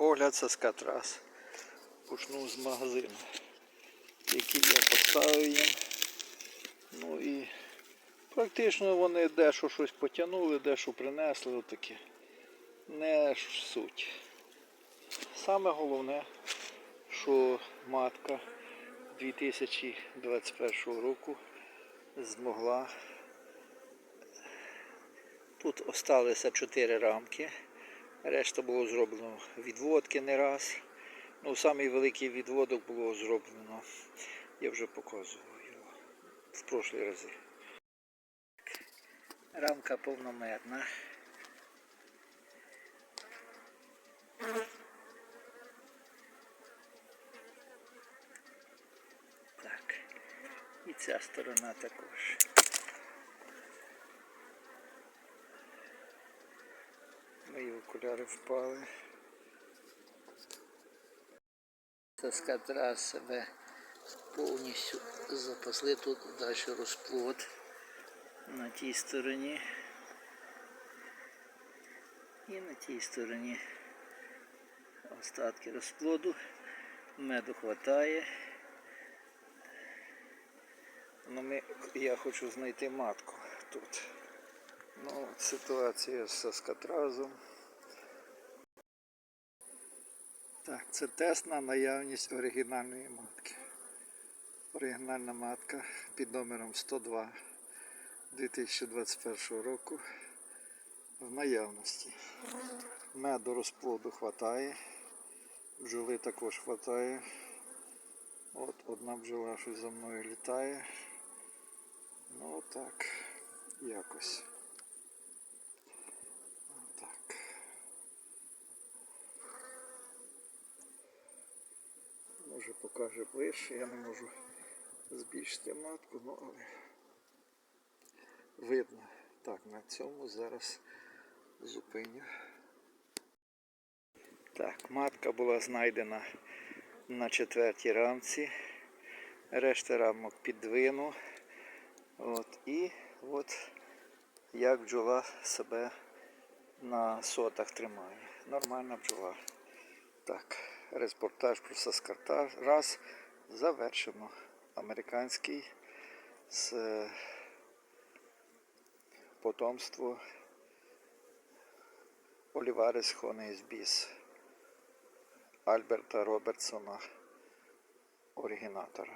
Огляд Саскатрас. Почну з магазину, який я поставив їм. Ну і практично вони дещо щось потягнули, дещо принесли, отаке. Не суть. Саме головне, що матка 2021 року змогла. Тут осталися 4 рамки. Решта було зроблено відводки не раз. Ну, самий великий відводок було зроблено. Я вже показував його в прошлі рази. Рамка повномерна. Так. І ця сторона також. Мої окуляри впали. Таскатра себе повністю запасли тут далі розплод на тій стороні і на тій стороні остатки розплоду. Меду хватає. Ну, ми, я хочу знайти матку тут. Ситуація з саскатразом. Так, це тест на наявність оригінальної матки. Оригінальна матка під номером 102 2021 року в наявності. Меду розплоду хватає, бджоли також хватає. От одна бджола щось за мною літає. Ну так, якось. Може покаже ближче, я не можу збільшити матку, ну але видно. Так, на цьому зараз зупиню. Так, матка була знайдена на четвертій рамці. Решта рамок підвину. От, і от як бджола себе на сотах тримає. Нормальна бджола. Так, репортаж про Саскарта раз завершено. Американський з потомству потомство Оліварес Хонейс Біс Альберта Робертсона, оригінатора.